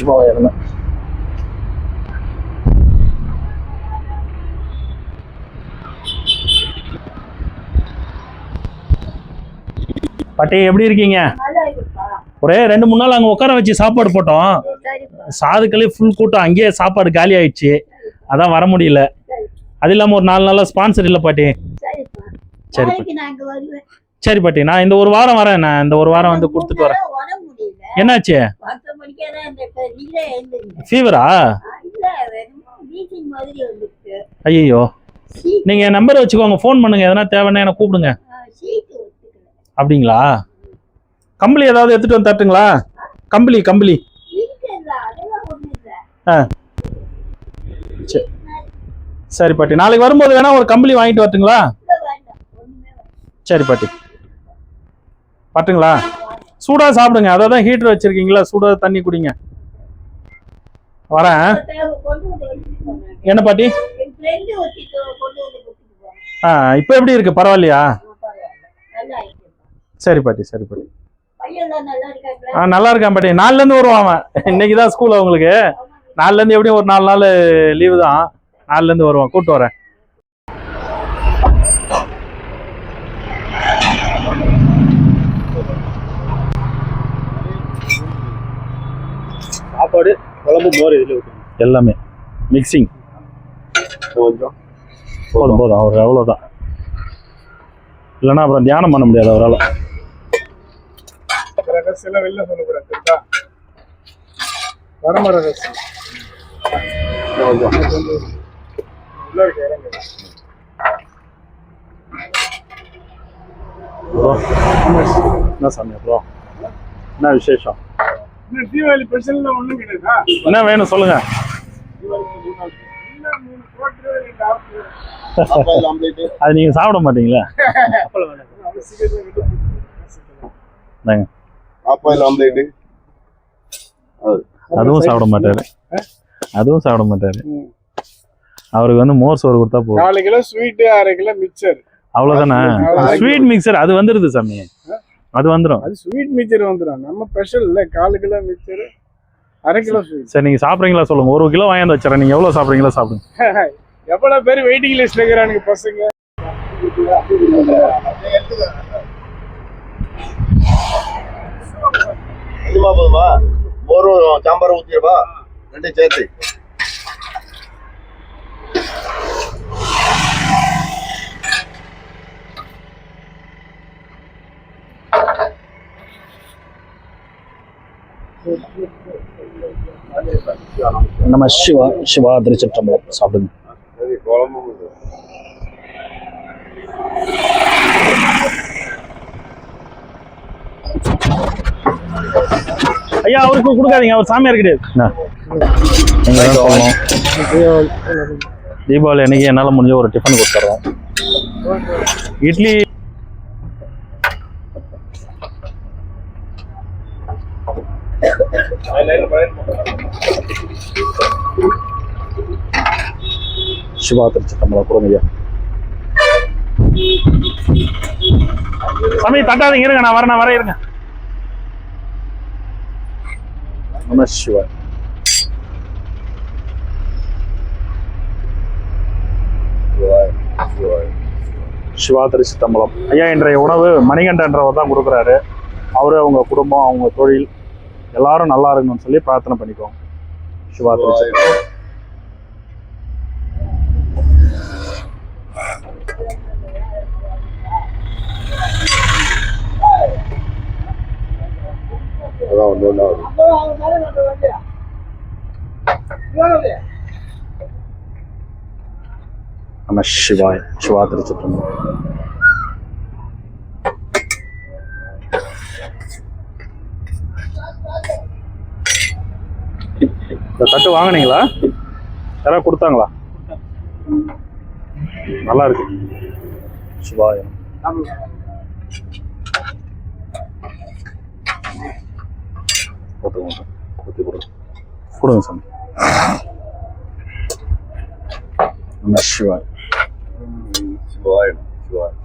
തിരിച്ചു പോയായിരുന്നു பாட்டி எப்படி இருக்கீங்க? ஒரே ரெண்டு மூணு நாள் அங்கே உட்கார வச்சு சாப்பாடு போட்டோம். சாதுக்களே ஃபுல் கூட்டம். அங்கேயே சாப்பாடு காலி ஆயிடுச்சு. அதான் வர முடியல. அது இல்லாமல் ஒரு நாலு நாளாக ஸ்பான்சர் இல்லை பாட்டி. சரி பாட்டி. சரி பாட்டி. நான் இந்த ஒரு வாரம் வரேன் நான் இந்த ஒரு வாரம் வந்து கொடுத்துட்டு வரேன். என்னாச்சு? ஃபீவரா? ஐயோ நீங்க என் நம்பர் வச்சுக்கோங்க. ஃபோன் பண்ணுங்க. எதனா தேவைன்னா எனக்கு கூப்பிடுங்க. அப்படிங்களா? கம்பளி ஏதாவது எடுத்துட்டு வந்து தட்டுங்களா? கம்பளி கம்பளி. இல்ல சரி. சரி பாட்டி. நாளைக்கு வரும்போது வேணா ஒரு கம்பளி வாங்கிட்டு வரட்டுங்களா? சரி பாட்டி. பட்டுங்களா சூடாக சாப்பிடுங்க. அதை தான் ஹீட்டர் வச்சுருக்கீங்களா? சூடாக தண்ணி குடிங்க. வரேன். என்ன பாட்டி? ஆ இப்போ எப்படி இருக்கு? பரவாயில்லையா? சரி பாட்டி சரி பாட்டி. ஆ நல்லா இருக்கான் பாட்டி. நாலுலேருந்து வருவான் அவன். இன்னைக்கு தான் ஸ்கூல் அவங்களுக்கு. நாலுலேருந்து எப்படியும் ஒரு நாலு நாள் லீவு தான். நாலுலேருந்து வருவான். கூப்பிட்டு வரேன். சாப்பாடு குழம்பு மோர் இதில் எல்லாமே. மிக்சிங் கொஞ்சம். போதும் போதும். அவர் அவ்வளோதான் இல்லைன்னா அப்புறம் தியானம் பண்ண முடியாது அவரால். ரகசியம் வெளில சொல்லக்கூடாது வரமர ரகசியம்? என்ன சாமி ப்ரோ? என்ன விசேஷம்? தீபாவளி ஸ்பெஷல்ல ஒண்ணும் கிடையாதா? என்ன வேணும் சொல்லுங்க. அது நீங்க சாப்பிட மாட்டீங்களா. ஆப்பாயில் ஆம்லேட்டு அதுவும் சாப்பிட மாட்டாரு. அதுவும் சாப்பிட மாட்டாரு. அவருக்கு வந்து மோர் சோறு கொடுத்தா போதும். நாலு கிலோ ஸ்வீட்டு அரை கிலோ மிக்சர் அவ்வளவுதானே? ஸ்வீட் மிக்சர் அது வந்துருது சாமி. அது வந்துடும் அது ஸ்வீட் மிக்சர் வந்துடும் நம்ம ஸ்பெஷல் இல்ல. காலு கிலோ மிக்சர் அரை கிலோ ஸ்வீட் சரி நீங்க சாப்பிட்றீங்களா சொல்லுங்க. ஒரு கிலோ வாங்கிட்டு வச்சுறேன் நீங்க எவ்வளவு சாப்பிட்றீங்களோ சாப்பிடுங்க. எவ்வளவு பேர் வெயிட்டிங் லிஸ்ட்ல இருக்கிறானுங்க பசங்க? போதுமா? மோரும் சாம்பார் ஊற்றிடுவா ரெண்டையும் சேர்த்து. நம்ம சிவா சிவா திருச்சிற்றம்பலம். சாப்பிடுங்க. ஐயா அவருக்கு கொடுக்காதீங்க அவர் சாமியார் கிடையாது. தீபாவளி அன்னைக்கு என்னால முடிஞ்ச ஒரு டிஃபன் கொடுத்துட்றோம் இட்லி சிவா திருச்சிற்றம்பலம் கொடுங்க ஐயா சாமி தட்டாதீங்க இருங்க நான் வரேன் நான் வரேன் இருங்க நம சிவா சிவா திருச்சித்தம்பலம் ஐயா இன்றைய உணவு மணிகண்டன்றவர் தான் கொடுக்குறாரு அவரு அவங்க குடும்பம் அவங்க தொழில் எல்லாரும் நல்லா இருக்கணும்னு சொல்லி பிரார்த்தனை பண்ணிக்கோங்க சிவா திருச்சித்தம்பலம் அதான் ஒன்று வரும் நம சிவாய் சிவா திருச்சித்தம்பலம் இந்த தட்டு வாங்குனீங்களா? யாராவது கொடுத்தாங்களா? நல்லா இருக்கு. சிவாயம் போட்டுக்கோங்க ஊற்றி கொடுங்க கொடுங்க சாமி சிவாய் சிவாய் சிவாய்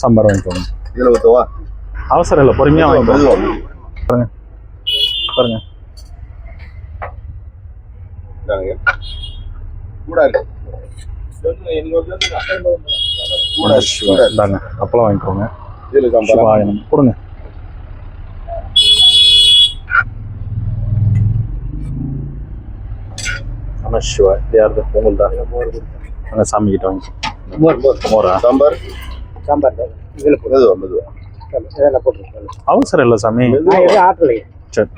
சாம்பார் வாங்கிக்கோங்க. இதில் ஊற்றவா அவசரம் இல்லை பொறுமையாக வாங்கிக்கோங்க. பாருங்க பாருங்க இந்தாங்க. சூடா இருக்கு சூடா இருக்கு, சூடா இருக்கு. இந்தாங்க அப்பளம் வாங்கிக்கோங்க இதுல சாம்பாரா? சிவாய நம கொடுங்க நம சிவாய் இது யாருது? உங்கள் தான் அந்த சாமி கிட்ட வாங்கி மோரா சாம்பார்? சாம்பார். இதுல மெதுவா மெதுவா. அவசரம் இல்லை சாமி. சரி.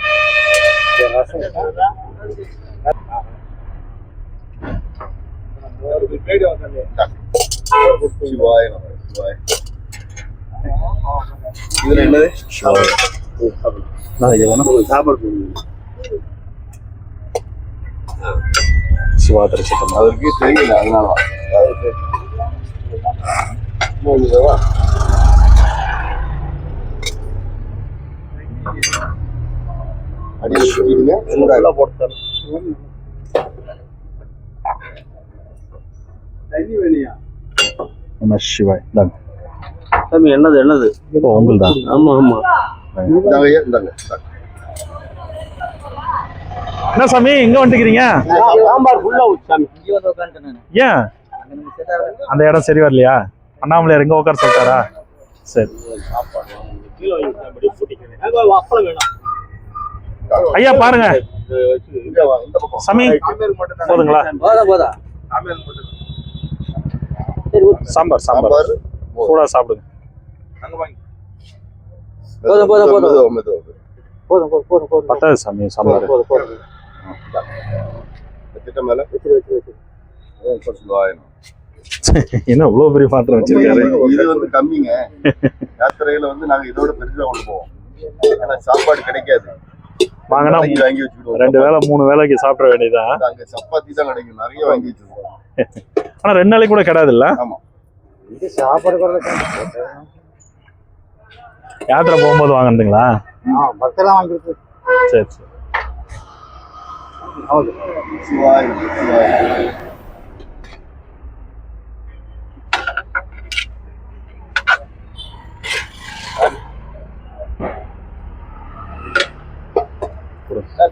சிவாய சிவாய. இதுல என்னது? சாப்பாடு. சிவா தரிசித்தம் அவருக்கு தெரியல அதனால. சிவாய் என்னது என்னது? தான் ஆமா ஆமா. இந்தாங்க இந்தாங்க. என்ன சாமி இங்க வந்துக்கிறீங்க? ஏன்? அந்த இடம் சரி வரலையா? அண்ணாமலையார் எங்க உட்கார சொல்லிட்டாரா? சரி. ஐயா பாருங்க. சாமி சாமியார் மட்டும் தானே? போதுங்களா. சாம்பார் சாம்பார். சூடா சாப்பிடுங்க. போதும், போதும். போதும் போதும் போதும் போதும் பத்தாது சாமி சாம்பார். போதும் போதும். என்ன இவ்வளவு பெரிய பாத்திரம் வச்சிருக்காரு? இது வந்து கம்மிங்க. யாத்திரையில வந்து நாங்க இதோட பெருசா கொண்டு போவோம். ஏன்னா சாப்பாடு கிடைக்காது. வாங்கினா வாங்கி வாங்கி வச்சுக்கிடுவோம். ரெண்டு வேளை மூணு வேளைக்கு சாப்பிட வேண்டியதான் அங்க சப்பாத்தி தான் கிடைக்கும். நிறைய வாங்கி வச்சிருக்கோம் ஆனா ரெண்டு நாளைக்கு கூட கிடையாது இல்ல ஆமா. இது சாப்பாடு யாத்திரை போகும்போது வாங்கினதுங்களா பக்கெல்லாம் வாங்கிருக்கு சரி சரி. ಹೌದು. சிவாய நம, சிவாய நம.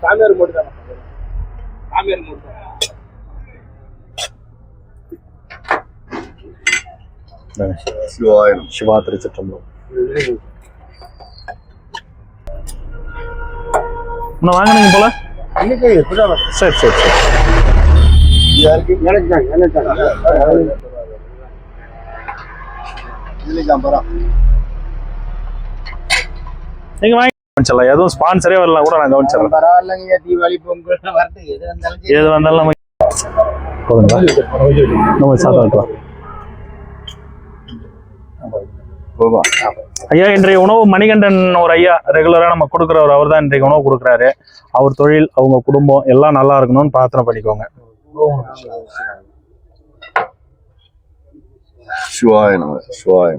சாமியார் மட்டும் தான் சாமியார் மட்டும் சரி சரி நீங்க வாங்கி கவனிச்சிடலாம். எதுவும் ஸ்பான்சரே வரலாம் கூட நான் கவனிச்சிடறேன் பரவாயில்லைங்க தீபாவளி பொங்கல் வரட்டு எது வந்தாலும். எது வந்தாலும் நம்ம போதுங்களா? நம்ம ஐயா இன்றைய உணவு மணிகண்டன் ஒரு ஐயா ரெகுலரா நம்ம கொடுக்குறவர் அவர் தான் இன்றைக்கு உணவு கொடுக்குறாரு. அவர் தொழில் அவங்க குடும்பம் எல்லாம் நல்லா இருக்கணும்னு பிரார்த்தனை பண்ணிக்கோங்க. சிவாய நம சிவாய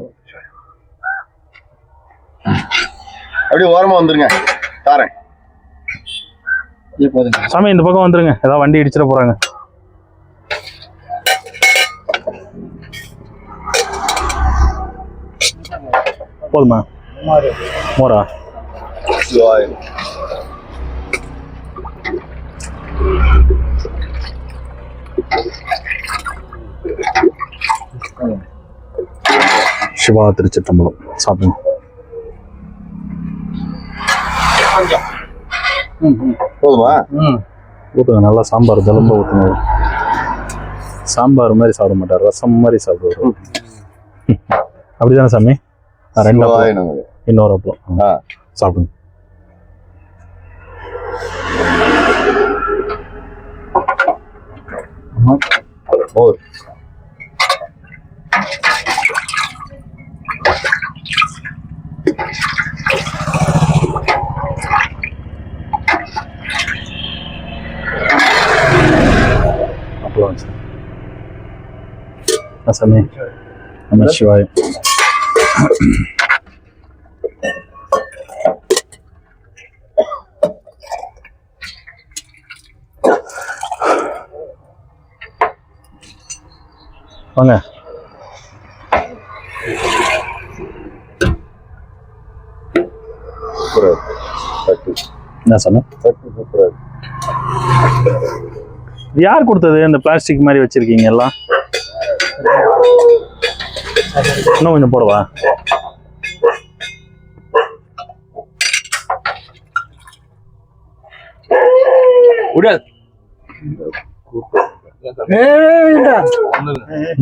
அப்படியே ஓரமா வந்துருங்க. தாரேன். சாமி இந்த பக்கம் வந்துருங்க. ஏதாவது வண்டி இடிச்சிட போறாங்க. போதுமா? மோரா. சிவா திருச்சிற்றம்பலம். சாப்பிடுங்க. போதுமா? ஊற்றுங்க நல்லா சாம்பார் திளம்ப ஊற்றுங்க சாம்பார் மாதிரி சாப்பிட மாட்டார் ரசம் மாதிரி சாப்பிடுவார். அப்படிதானே சாமி? ரெண்டு அப்பளம். இன்னொரு அப்பளம் சாப்பிடுங்க. அப்பளம் சாமி. நம சிவாய் வாங்க. என்ன சொன்ன? யார் கொடுத்தது இந்த பிளாஸ்டிக் மாதிரி வச்சிருக்கீங்க எல்லாம்? இன்னும் கொஞ்சம் போடவா?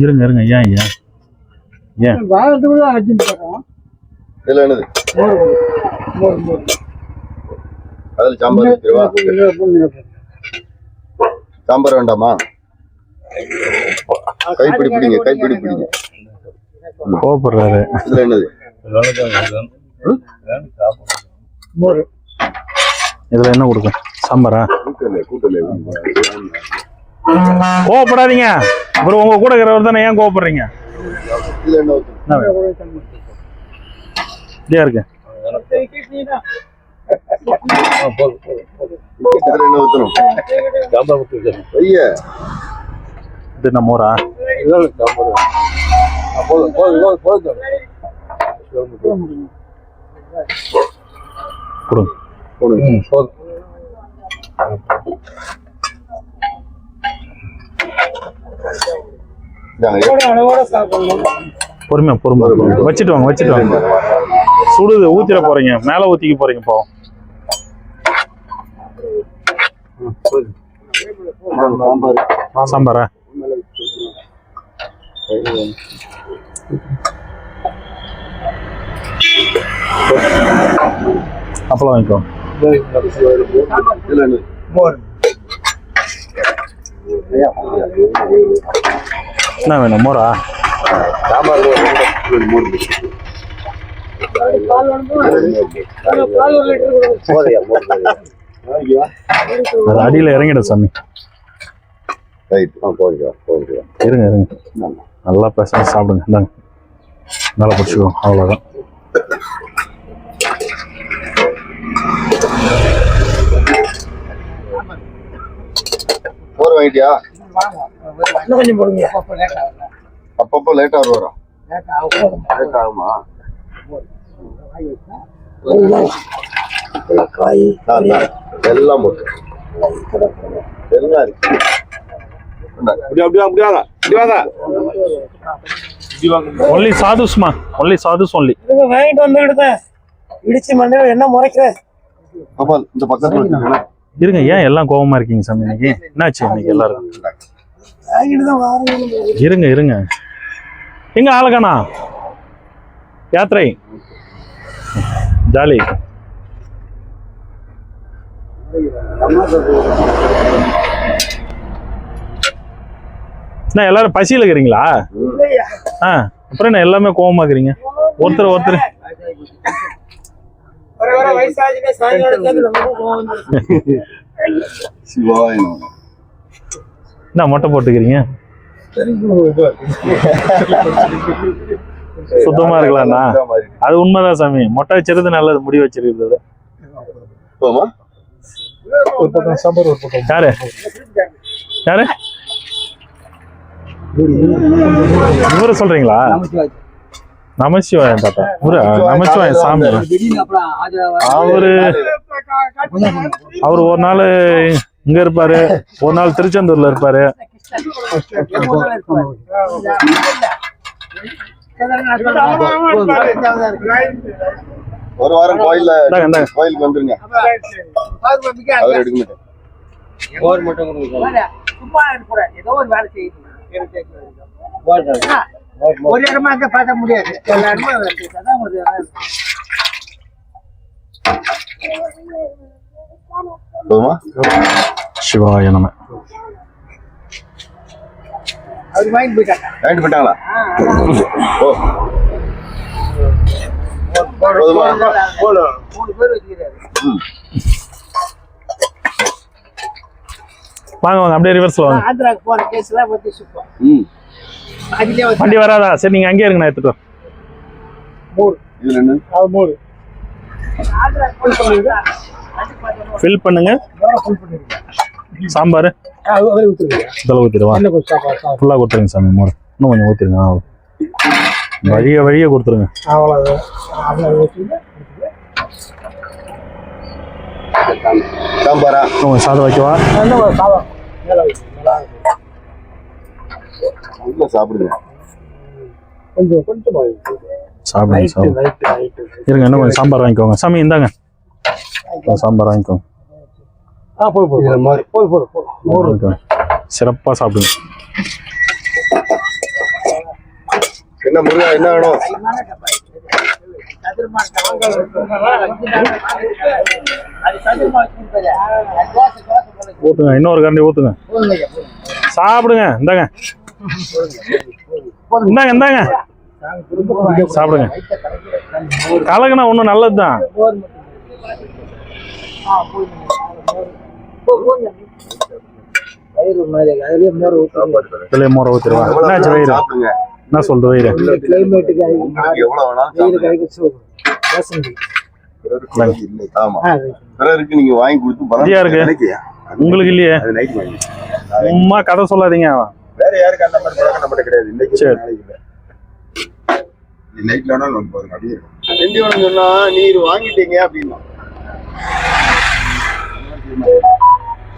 இருங்க இருங்க. ஏன் ஏன்? ஏன்? இதுல என்னது? அதுல சாம்பார் வச்சிருவா? சாம்பார் வேண்டாமா? கைப்பிடி பிடிங்க கைப்பிடி பிடிங்க. கோவப்படுறாரு. இதுல என்னது? இதுல என்ன கொடுக்கும்? சாம்பாரா? கோவப்படாதீங்க. அப்புறம் உங்க கூட இருக்கிறவர் தானே ஏன் கோவப்படுறீங்க? இதே இருக்கு? இதுல என்ன ஊத்தணும் ஐயா நம்ம ஊரா? கொடுங்க பொறுமையா பொறுமை வச்சுட்டு வாங்க வச்சுட்டு வாங்க. சுடுது ஊத்திட போறீங்க. மேல ஊத்திக்க போறீங்க இப்போ சாம்பாரா? அப்பளம் வாங்கிக்கோ என்ன வேணும் மோரா அது அடியில இறங்கிடும் சாமி ரைட் ஆ போய்க்கலாம் போய்க்கலாம் இருங்க இருங்க. நல்லா பேச சாப்பிடுங்க. இந்தாங்க. மேலே பிடிச்சிக்கோ அவ்வளோதான் போர் வாங்கிட்டியா இன்னும் கொஞ்சம் போடுங்க. அப்பப்போ லேட்டா வரும் லேட் ஆகுமா. எல்லாம் போட்டு. எல்லாம் இருக்கு. இந்தாங்க. ஒன்லி சாதுஸ்மா ஒன்லி சாதுஸ் ஒன்லி வாங்கிட்டு வந்துடுதேன் இடிச்சு மண்டையில என்ன முறைக்கிற? கபால் இந்த பக்கத்துல. இருங்க ஏன் எல்லாம் கோவமா இருக்கீங்க சாமி இன்னைக்கு? என்னாச்சு இன்னைக்கு எல்லாரும் வாங்கிட்டு தான் வாரணும் இருங்க இருங்க. எங்க ஆளகானா யாத்திரை? ஜாலி. என்ன எல்லாரும் பசியில் இருக்கிறீங்களா? ஆ அப்புறம் என்ன எல்லாமே கோவமா இருக்கிறீங்க? ஒருத்தர் ஒருத்தர். என்ன மொட்டை போட்டுக்கிறீங்க? சுத்தமா இருக்கலாம்ண்ணா. அது உண்மைதான் சாமி. மொட்டை வச்சிருது நல்லது முடி வச்சிருக்கிறது விட. போமா யாரு? யாரு? இவரு சொல்றீங்களா? நமசிவாயம் தாத்தா. இவரு நமசிவாயம் சாமி. அவரு அவர் ஒரு நாள் இங்க இருப்பாரு. ஒரு நாள் திருச்செந்தூர்ல இருப்பாரு. ஒரு வாரம் கோயில்ல. கோயிலுக்கு வந்துருங்க. அவர் எடுக்க மாட்டேன் ஒரு இடமா பார்க்க முடியாது எல்லா இடமா. அதான் ஒரு வேலை. போதுமா? சிவாய நம. அவர் வாங்கிட்டு போயிட்டாங்க. வாங்கிட்டு போயிட்டாங்களா? ஓ. போதுமா? மூணு பேர் வச்சுக்கிறாரு. வாங்க வாங்க அப்படியே ரிவர்ஸ்ல வாங்க. ஆந்திராக்கு போற கேஸ் எல்லாம் பத்தி சூப்பர் ம். அதுலயே வந்து வண்டி வராதா? சரி நீங்க அங்கேயே இருங்க நான் எடுத்துட்டு வரேன். இதுல என்ன? ஆந்திராக்கு போய் சொல்லுங்க ஃபில் பண்ணுங்க. சாம்பார். ஊற்றிடுவா ஃபுல்லாக கொடுத்துருங்க சாமி மோர். இன்னும் கொஞ்சம் ஊற்றிருங்க. வழிய வழிய கொடுத்துருங்க. சாம்பாரா சாதம் வைக்கவா நல்லா சாப்பிடுங்க கொஞ்சம் இருங்க இன்னும் கொஞ்சம் சாம்பார் வாங்கிக்கோங்க சாமி இந்தாங்க சாம்பார் வாங்கிக்கோங்க ஆ போய் போய் போய் போய் போய் சிறப்பாக சாப்பிடுங்க என்ன முருகா என்ன வேணும் ஊத்துங்க இன்னொரு கரண்டி ஊத்துங்க. சாப்பிடுங்க இந்தாங்க. இந்தாங்க இந்தாங்க. சாப்பிடுங்க. கலகுனா ஒன்றும் நல்லது தான் வயிறு மாதிரி அதுலயே மோர் ஊற்றி என்ன சொல்றது வயிறு பிறருக்கு நீங்க வாங்கி கொடுத்து பலத்தியா இருக்கு? உங்களுக்கு இல்லையே? சும்மா கதை சொல்லாதீங்க. வேற யாருக்கு அந்த மாதிரி பழக்கம் நம்மகிட்ட கிடையாது. இன்னைக்கு நைட்ல வேணா நம்ம போதும். அப்படியே இருக்கும். சொன்னா நீர் வாங்கிட்டீங்க அப்படின்னா.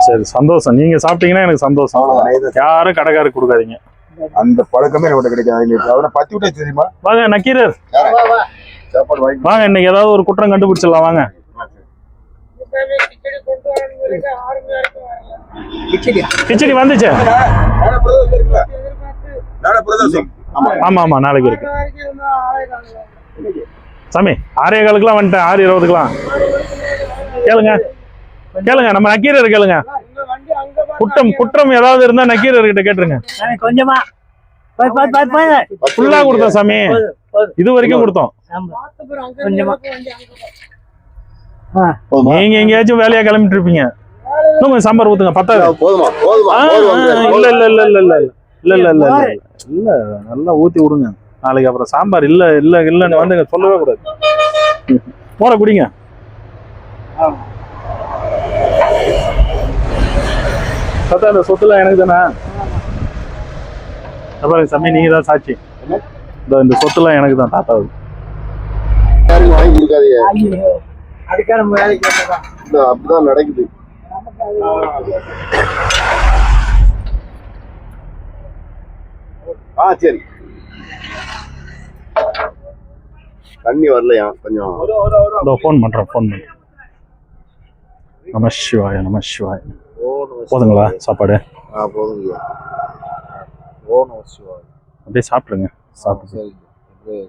சரி சந்தோஷம். நீங்க சாப்பிட்டீங்கன்னா எனக்கு சந்தோஷம். யாரும் கடைக்காரருக்கு கொடுக்காதீங்க. அந்த பழக்கமே நம்மகிட்ட கிடைக்காது. அவனை பத்தி விட்டா தெரியுமா? வாங்க நக்கீரர். சாப்பாடு வாங்கி வாங்க இன்னைக்கு ஏதாவது ஒரு குற்றம் கண்டுபிடிச்சிடலாம். வாங்க. கிச்சடி. வந்துச்சு. ஆமா. ஆமா நாளைக்கு இருக்கு. சாமி ஆறே காலுக்குலாம் வந்துட்டேன். ஆறு இருபதுக்குலாம் கேளுங்க. கேளுங்க நம்ம நக்கீரர் கேளுங்க. குற்றம் குற்றம் ஏதாவது இருந்தா நக்கீரர் கிட்ட கேட்டுருங்க கொஞ்சமா ஃபுல்லா கொடுத்தோம் சாமி இது வரைக்கும் கொடுத்தோம் நீங்க எங்கேயாச்சும் வேலையா கிளம்பிட்டு இருப்பீங்க இன்னும் சாம்பார் ஊத்துங்க பத்தாது போதுமா இல்ல இல்ல இல்ல இல்ல இல்ல இல்ல இல்ல இல்ல இல்ல இல்ல நல்லா ஊத்தி விடுங்க நாளைக்கு அப்புறம் சாம்பார் இல்ல இல்ல இல்லன்னு வந்து சொல்லவே கூடாது போற குடிங்க தாத்தா இந்த சொத்துல எனக்கு தானே? பாருங்க சாமி நீங்க தான் சாட்சி. இந்த சொத்துலாம் எனக்கு தான் தாத்தாவுக்கு வாங்கி கொடுக்காதீங்க. அப்படிதான் நடக்குது. ஆ சரி. தண்ணி வரலையா? கொஞ்சம். ஃபோன் பண்றேன் ஃபோன் பண்றேன். நம சிவாய நம சிவாய. போதுங்களா? சாப்பாடு? ஆ போதுங்க ஓ நம சிவாய் அப்படியே சாப்பிடுங்க. சாப்பிட்டு சரி அப்படியே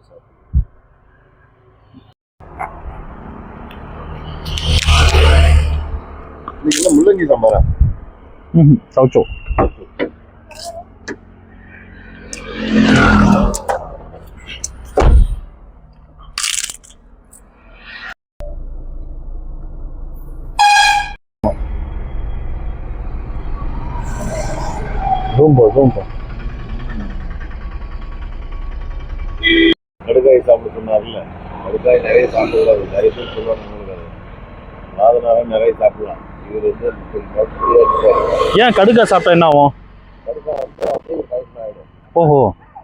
முள்ளங்கி சாம்பாரா? ம் சவுச்சோ ரூம்போ ரூம்போ கடுக்காய் சாப்பிட சொன்னார்ல கடுக்காய் நிறைய சாப்பிடக்கூடாது நிறைய பேர் சொல்லுவாங்க உங்களுக்கு அது நாதனாக நிறைய சாப்பிடலாம் இவர் வந்து முப்பது நாட்களே இருப்பாரு ஏன் கடுக்கா சாப்பிட்டா என்ன ஆகும்? ஓஹோ.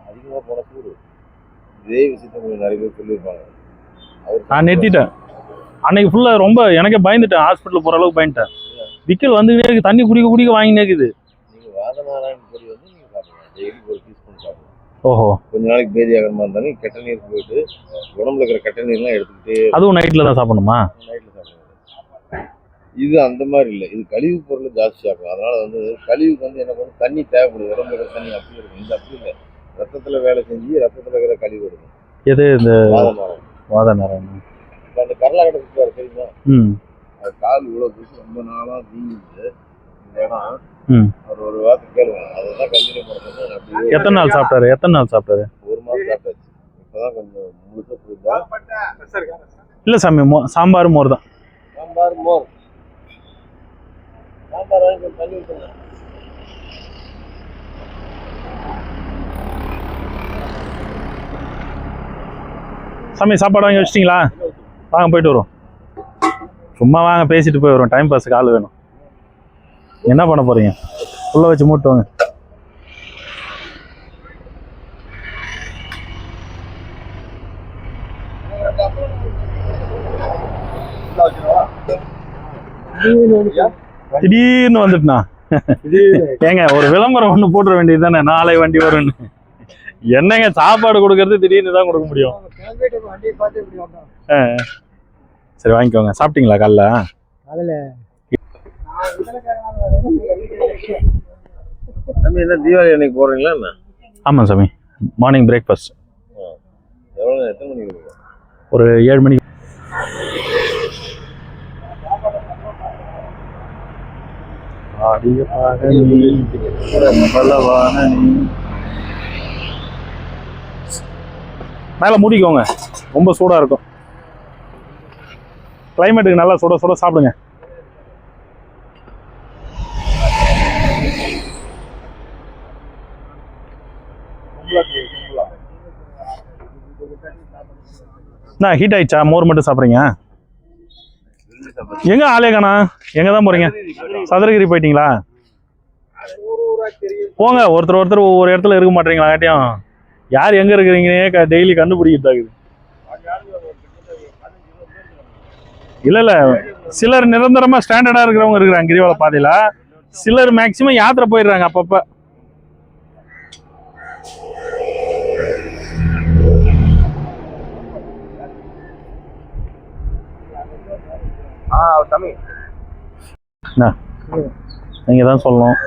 அதிகமாக போன சூடு. இதே விஷயத்த நிறைய பேர் சொல்லியிருப்பாங்க. நான் நிறுத்திட்டேன். அன்னைக்கு ஃபுல்லாக ரொம்ப எனக்கே பயந்துட்டேன். ஹாஸ்பிட்டல் போகிற அளவுக்கு பயந்துட்டேன். விக்கல் வந்துக்கிட்டே இருக்கு தண்ணி குடிக்க குடிக்க வாங்கினே இருக்குது. நீங்கள் வாதநாராயண பொடி வந்து நீங்கள் சாப்பிடலாம் டெய்லி ஒரு பீஸ் பண்ணி சாப்பிடலாம் ஓஹோ. கொஞ்ச நாளைக்கு பேதி ஆகிறமா இருந்தாலும் கெட்ட நீர் போயிட்டு உடம்புல இருக்கிற கெட்ட நீர்லாம் எடுத்துக்கிட்டே அதுவும் நைட்டில் தான் சாப்பிடணுமா? நைட்டில் இது அந்த மாதிரி இல்லை. இது கழிவு பொருள் ஜாஸ்தி ஆகும் அதனால வந்து கழிவுக்கு வந்து என்ன பண்ணும் தண்ணி தேவைப்படுது. உடம்புல தண்ணி அப்படி இருக்கும். இது அப்படி இல்லை. ரத்தத்தில் வேலை செஞ்சு ரத்தத்தில் இருக்கிற கழிவு எடுக்கும். எது இந்த வாத நேரம் இப்போ அந்த கர்நாடக சுற்றுவார் தெரியுமா? ம். அது கால் இவ்வளோ தூசி ரொம்ப நாளாக வீங்குது இந்த இடம். ம். அவர் ஒரு வாரத்துக்கு கேளுங்க. அதுதான் கண்டினியூ பண்ண அப்படியே எத்தனை நாள் சாப்பிட்டாரு? எத்தனை நாள் சாப்பிட்டாரு? ஒரு மாதம் சாப்பிட்டாச்சு. இப்போதான் கொஞ்சம் முழுசாக புரியுதா? இல்லை சாமி மோ சாம்பார் மோர் தான். சாம்பார் மோர். சாம்பார் வாங்கி கொஞ்சம் சாமி சாப்பாடு வாங்கி வச்சிட்டிங்களா? வாங்க போயிட்டு வருவோம். சும்மா வாங்க பேசிட்டு போய் வருவோம். டைம் பாஸுக்கு ஆள் வேணும். என்ன பண்ண போறீங்க? உள்ள வச்சு மூட்டு வாங்க. திடீர்னு வந்துட்டுனா ஏங்க ஒரு விளம்பரம் ஒண்ணு போட்டுற வேண்டியது தானே? நாளை வண்டி வரும்னு. என்னங்க சாப்பாடு கொடுக்கறது திடீர்னு தான் கொடுக்க முடியும். சரி வாங்கிக்கோங்க. சாப்பிட்டீங்களா காலைல? தம்பி என்ன தீபாவளி அன்னைக்கு போடுறீங்களா என்ன? ஆமாம் சாமி. மார்னிங் பிரேக்ஃபாஸ்ட் எவ்வளோ எத்தனை மணிக்கு ஒரு ஏழு மணி நீ பாடனி, நீ மேல மூடிக்கோங்க. ரொம்ப சூடாக இருக்கும். கிளைமேட்டுக்கு நல்லா சுட சுட சாப்பிடுங்க. என்ன ஹீட் ஆயிடுச்சா? மோர் மட்டும் சாப்பிட்றீங்க? எங்க ஆளே காணா? எங்க தான் போறீங்க? சதுரகிரி போயிட்டீங்களா? போங்க ஒருத்தர் ஒருத்தர் ஒவ்வொரு இடத்துல இருக்க மாட்டீங்களா காட்டியும் யார் எங்க இருக்கிறீங்கன்னே டெய்லி கண்டுபிடிக்கிறதாகுது இல்ல இல்ல. சிலர் நிரந்தரமா ஸ்டாண்டர்டா இருக்கிறவங்க இருக்கிறாங்க கிரிவல பாதையில. சிலர் மேக்சிமம் யாத்திரை போயிடுறாங்க அப்பப்ப. ஆ தம்பி. என்ன நீங்க தான் சொல்லணும்.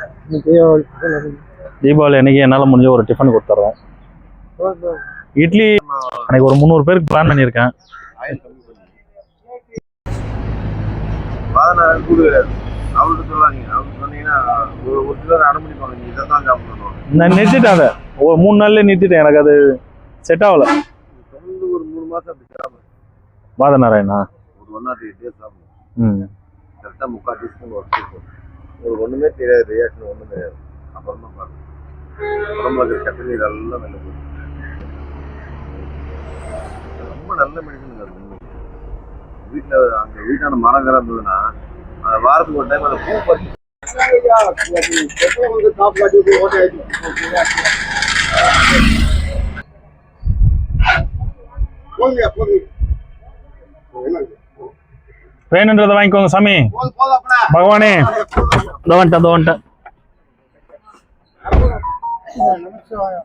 தீபாவளி அன்னைக்கு என்னால் முடிஞ்ச ஒரு டிஃபன் கொடுத்துட்றேன் இட்லி அன்னைக்கு ஒரு முந்நூறு பேருக்கு பிளான் பண்ணியிருக்கேன். பதினாறு கூடு கிடையாது அவருக்கு சொன்னீங்கன்னா ஒரு ஒரு சிலர் அனுமதிப்பாங்க நீ இதை தான் சாப்பிடணும். நான் நிறுத்திட்டேன் அதை ஒரு மூணு நாள்லயே நிறுத்திட்டேன். எனக்கு அது செட் ஆகல. தொடர்ந்து ஒரு மூணு மாசம் அப்படி நாராயணா ஒரு ஒன் கரெக்டாக முக்கால் டீஸ்பூன் ஒரு டீஸ்பூன் உங்களுக்கு ஒன்றுமே தெரியாது ரியாக்ஷன் ஒன்றும் தெரியாது. அப்புறமா பாருங்க. உடம்புல இருக்கிற கெட்ட நீர் எல்லாம் வெளில போகும் ரொம்ப நல்ல மெடிசன் அது வீட்டில் அங்கே வீட்டான மரம் இருந்ததுன்னா அந்த வாரத்துக்கு ஒரு டைம் அந்த பூ பறிச்சு வேணுன்றதை வாங்கிக்கோங்க சாமி. பகவானே. வந்துட்டேன்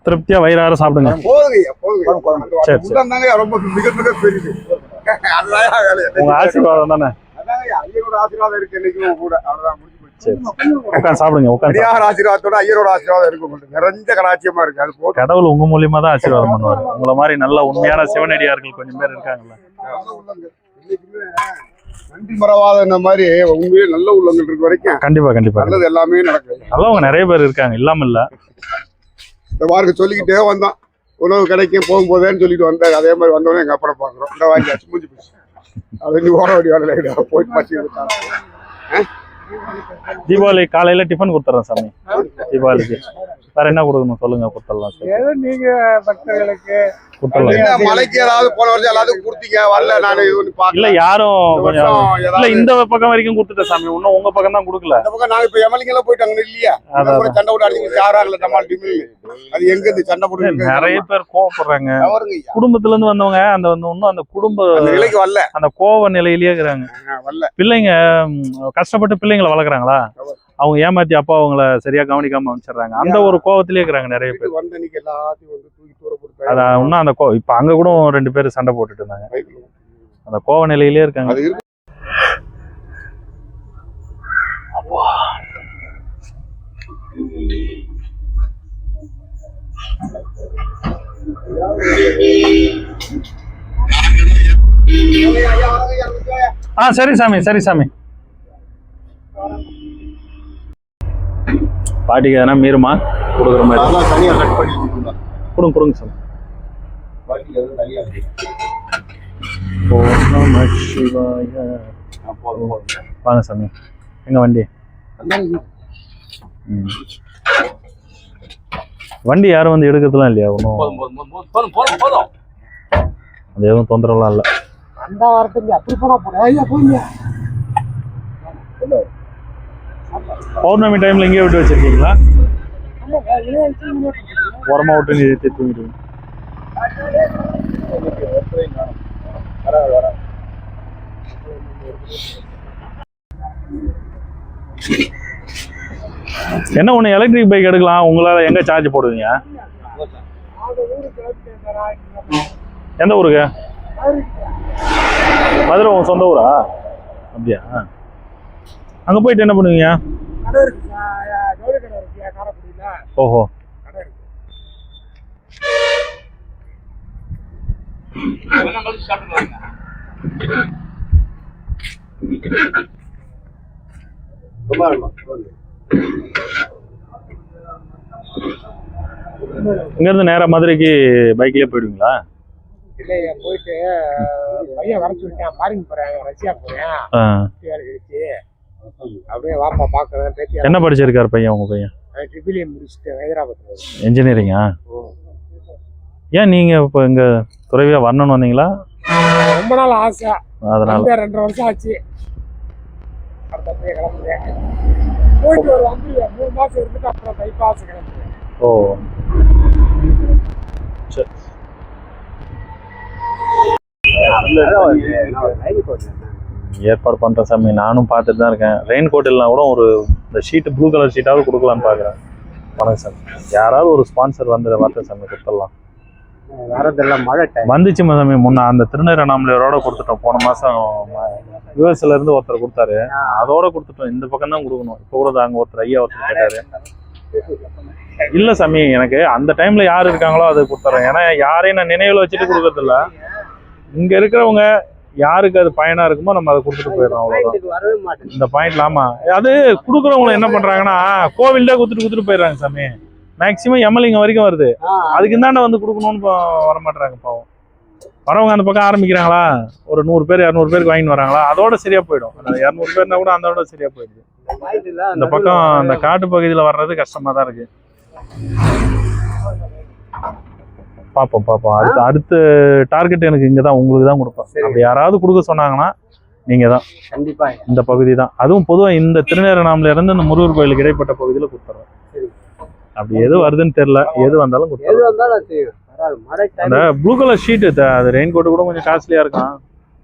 திருப்தியா வயிறார சாப்பிடுங்க. சரி, உங்க ஆசீர்வாதம் தானே? சாப்பிடுங்க ஆசீர்வாதத்தோட ஐயரோட ஆசீர்வாதம் இருக்கு உங்களுக்கு. நிறைஞ்ச கலாச்சியமா இருக்கு. அது போதும். கடவுள் உங்க மூலியமா தான் ஆசீர்வாதம் பண்ணுவாரு. உங்களை மாதிரி நல்ல உண்மையான சிவனடியார்கள் கொஞ்சம் பேர் இருக்காங்கல்ல. நன்றி மறவாத இந்த மாதிரி உண்மையே நல்ல உள்ளங்கள் இருக்க வரைக்கும் கண்டிப்பா கண்டிப்பா. நல்லது எல்லாமே நடக்குது நல்லவங்க நிறைய பேர் இருக்காங்க இல்லாம இல்ல இந்த வாருக்கு சொல்லிக்கிட்டே வந்தோம் உணவு கிடைக்கும் போகும்போதேன்னு சொல்லிட்டு வந்தாரு. அதே மாதிரி வந்தோடனே எங்க அப்பனை பாக்குறோம் இந்த வாங்கி முடிஞ்சு போச்சு. அது நீ ஓட வேண்டிய வேலை கிடையாது போய் பசி தீபாவளி காலையில டிஃபன் கொடுத்துறேன் சாமி. தீபாவளிக்கு. வேற என்ன கொடுக்கணும் சொல்லுங்க கொடுத்துடலாம் சரி. நீங்க பக்தர்களுக்கு? கொடுத்துடலாம் என்ன மலைக்கு ஏதாவது போன வருஷம் எல்லாத்துக்கும் கொடுத்தீங்க வரல நான் இது இல்ல யாரும் இல்ல இந்த பக்கம் வரைக்கும் கொடுத்துட்டேன் சாமி. இன்னும் உங்க பக்கம் தான் கொடுக்கல. இந்த பக்கம் நாங்க இப்ப எம்எல்ஏ எல்லாம் போயிட்டாங்க இல்லையா கூட சண்டை போட்டு அடிச்சு சாராங்கல நம்ம டிமில் அது எங்க இருந்து சண்டை போட்டு நிறைய பேர் கோவப்படுறாங்க. குடும்பத்துல இருந்து வந்தவங்க அந்த வந்து இன்னும் அந்த குடும்ப அந்த நிலைக்கு வரல. அந்த கோவ நிலையிலேயே இருக்கிறாங்க. வரல. பிள்ளைங்க கஷ்டப்பட்டு பிள்ளைங்களை வளர்க்குறாங்களா? அவங்க ஏமாத்தி அப்பா அவங்கள சரியா கவனிக்காம வச்சிடுறாங்க அந்த ஒரு கோவத்திலே இருக்கிறாங்க நிறைய பேர். வீட்டுக்கு வந்த அன்னைக்கு எல்லாத்தையும் வந்து தூக்கி தூர போட்டு அத இன்னும் அந்த கோ இப்ப அங்க கூட ரெண்டு பேர் சண்டை போட்டுட்டு இருந்தாங்க. அந்த கோவ நிலையிலே இருக்காங்க. ஆ சரி சாமி சரி சாமி. பாட்டிக்கு எதனா மீறுமா? கொடுக்குற மாதிரி. கொடுங்க கொடுங்க போதும். வாங்க சாமி. எங்க வண்டி. வண்டி யாரும் வந்து எடுக்கிறதுலாம் இல்லையா? ஒன்றும் அது எதுவும் தொந்தரவுலாம் இல்லை. அந்த வாரத்துக்கு அப்படி போனா போறேன் பௌர்ணமி டைமில் இங்கேயே விட்டு வச்சிருக்கீங்களா? உரமாக விட்டு நீ ஏற்றி என்ன ஒன்று எலக்ட்ரிக் பைக் எடுக்கலாம். உங்களால் எங்கே சார்ஜ் போடுவீங்க? எந்த ஊருக்கு? மதுரை உங்க சொந்த ஊரா? அப்படியா? அங்கே போயிட்டு என்ன பண்ணுவீங்க? ஓஹோ. இங்கேருந்து நேராக மதுரைக்கு பைக்லேயே போயிடுவீங்களா? இல்லையா போயிட்டு பையன் வர சொல்லிட்டேன். ஃபாரின் போறேன். ரஷ்யா போறேன். ஆ. வேலை கழிச்சு அப்படியே வாப்பா பாக்குறேன் பேத்தி என்ன படிச்சிருக்காரு பையன் உங்கள் பையன்? ட்ரிபிள் ஏ முடிச்சுட்டு ஹைதராபாத் இன்ஜினியரிங்கா ஏன் நீங்கள் இப்போ இங்கே துறவியாக வரணும்னு வந்தீங்களா? ரொம்ப நாள் ஆசை. அதனால. ரெண்டரை வருஷம் ஆச்சு. போயிட்டு ஒரு வந்து மூணு மாசம் இருந்துட்டு அப்புறம் பைபாஸ் கிளம்புறேன். ஓ. சரி. ஏற்பாடு பண்ணுற சாமி நானும் பார்த்துட்டு தான் இருக்கேன். ரெயின் கோட் இல்லைனா கூட ஒரு இந்த ஷீட்டு ப்ளூ கலர் ஷீட்டாவது கொடுக்கலான்னு பார்க்குறேன். வணக்கம் சாமி. யாராவது ஒரு ஸ்பான்சர் வந்து வரட்டும் சாமி கொடுத்துடலாம். வரதெல்லாம் மழை வந்துச்சு சாமி முன்ன அந்த திருநீரண்ணாமலையோட கொடுத்துட்டோம். போன மாதம் யூஎஸ்ல இருந்து ஒருத்தர் கொடுத்தாரு. அதோட கொடுத்துட்டோம். இந்த பக்கம் தான் கொடுக்கணும். இப்போ கூட அங்கே ஒருத்தர் ஐயா ஒருத்தர் கேட்டாரு. இல்ல சாமி எனக்கு அந்த டைம்ல யார் இருக்காங்களோ அதை கொடுத்துறேன். ஏன்னா யாரையும் நான் நினைவுல வச்சுட்டு கொடுக்கறது இல்ல இங்க இருக்கிறவங்க யாருக்கு அது பயனா இருக்குமோ நம்ம அதை கொடுத்துட்டு போயிடுறோம் மாட்டேன். இந்த பாயிண்ட்ல ஆமா. அது கொடுக்குறவங்க என்ன பண்றாங்கன்னா கோவில்ல கொடுத்துட்டு கொடுத்துட்டு போயிடுறாங்க சாமி. மேக்சிமம் எம்எல்ஏங்க வரைக்கும் வருது. அதுக்கு இந்தாண்ட வந்து கொடுக்கணும்னு வர மாட்டாங்க பாவம். வரவங்க அந்த பக்கம் ஆரம்பிக்கிறாங்களா? ஒரு நூறு பேர் இரநூறு பேருக்கு வாங்கிட்டு வராங்களா? அதோட சரியா போயிடும். இரநூறு பேர்னா கூட அதோட சரியா போயிடுது. இந்த பக்கம் அந்த காட்டு பகுதியில் வர்றது கஷ்டமா தான் இருக்கு. பார்ப்போம் பார்ப்போம் அடுத்து அடுத்த டார்கெட் எனக்கு இங்கே தான் உங்களுக்கு தான் கொடுப்பேன். அப்படி யாராவது கொடுக்க சொன்னாங்கன்னா நீங்கள் தான் கண்டிப்பா. இந்த பகுதி தான் அதுவும் பொதுவாக இந்த திருநேரநாமல இருந்து இந்த முருகர் கோயிலுக்கு இடைப்பட்ட பகுதியில் கொடுத்துறேன் சரி. அப்படி எது வருதுன்னு தெரியல. எது வந்தாலும் மழை அந்த ப்ளூ கலர் ஷீட்டு அது ரெயின் கோட்டு கூட கொஞ்சம் காஸ்ட்லியாக இருக்கும்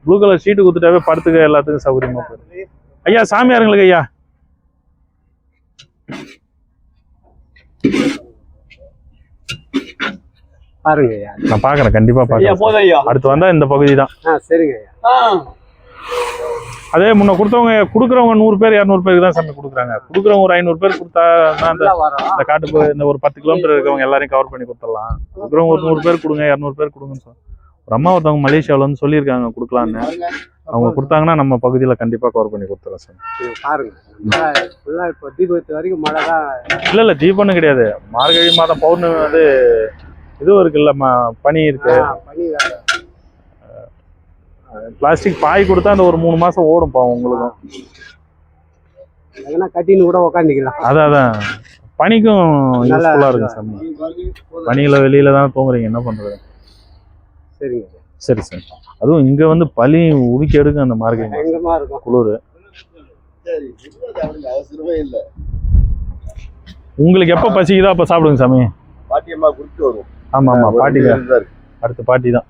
ப்ளூ கலர் ஷீட்டு கொடுத்துட்டாவே படுத்துக்க எல்லாத்துக்கும் சௌகரியமா போயிடும். ஐயா சாமியாருங்களுக்கு ஐயா. பாருங்க ஐயா நான் பார்க்குறேன் போதும் ஐயா. அடுத்து வந்தால் இந்த பகுதி தான் ஆ சரிங்க ஐயா அதே முன்ன கொடுத்தவங்க கொடுக்குறவங்க நூறு பேர் இரநூறு பேருக்கு தான் சாமி கொடுக்குறாங்க. கொடுக்குறவங்க ஒரு ஐநூறு பேர் கொடுத்தா அந்த காட்டு இந்த ஒரு பத்து கிலோமீட்டர் இருக்கவங்க எல்லாரையும் கவர் பண்ணி கொடுத்துடலாம். கொடுக்குறவங்க ஒரு நூறு பேர் கொடுங்க இரநூறு பேர் கொடுங்கன்னு சொல்லி ஒரு அம்மா ஒருத்தவங்க மலேசியாவில் வந்து சொல்லியிருக்காங்க கொடுக்கலான்னு. அவங்க கொடுத்தாங்கன்னா நம்ம பகுதியில் கண்டிப்பாக கவர் பண்ணி கொடுத்துறோம் சார். பாருங்க. இப்போ தீபத்து வரைக்கும் மழை தான். இல்லை இல்லை தீபம்னு கிடையாது. மார்கழி மாதம் பௌர்ணமி வந்து இதுவும் இருக்குல்ல ம பனி இருக்கு. பிளாஸ்டிக் பாய் கொடுத்தா அந்த ஒரு மூணு மாசம் ஓடும் பாவம் உங்களுக்கும். கட்டின்னு கூட உக்காந்துக்கலாம். அதான் அதான். பனிக்கும் யூஸ்ஃபுல்லாக இருக்கும். சாமி. பனியில் வெளியில தானே தூங்குறீங்க என்ன பண்றது? சரிங்க சரி. சரி அதுவும் இங்க வந்து பனி உடுக்கி எடுக்கும் அந்த இருக்கும். குளிர். சரி அவனுக்கு அவசரமே இல்லை. உங்களுக்கு எப்போ பசிக்குதோ அப்போ சாப்பிடுங்க சாமி. பாட்டியம்மா கொடுத்து வரும் ஆமா ஆமா இருந்தாரு அடுத்த பாட்டி தான்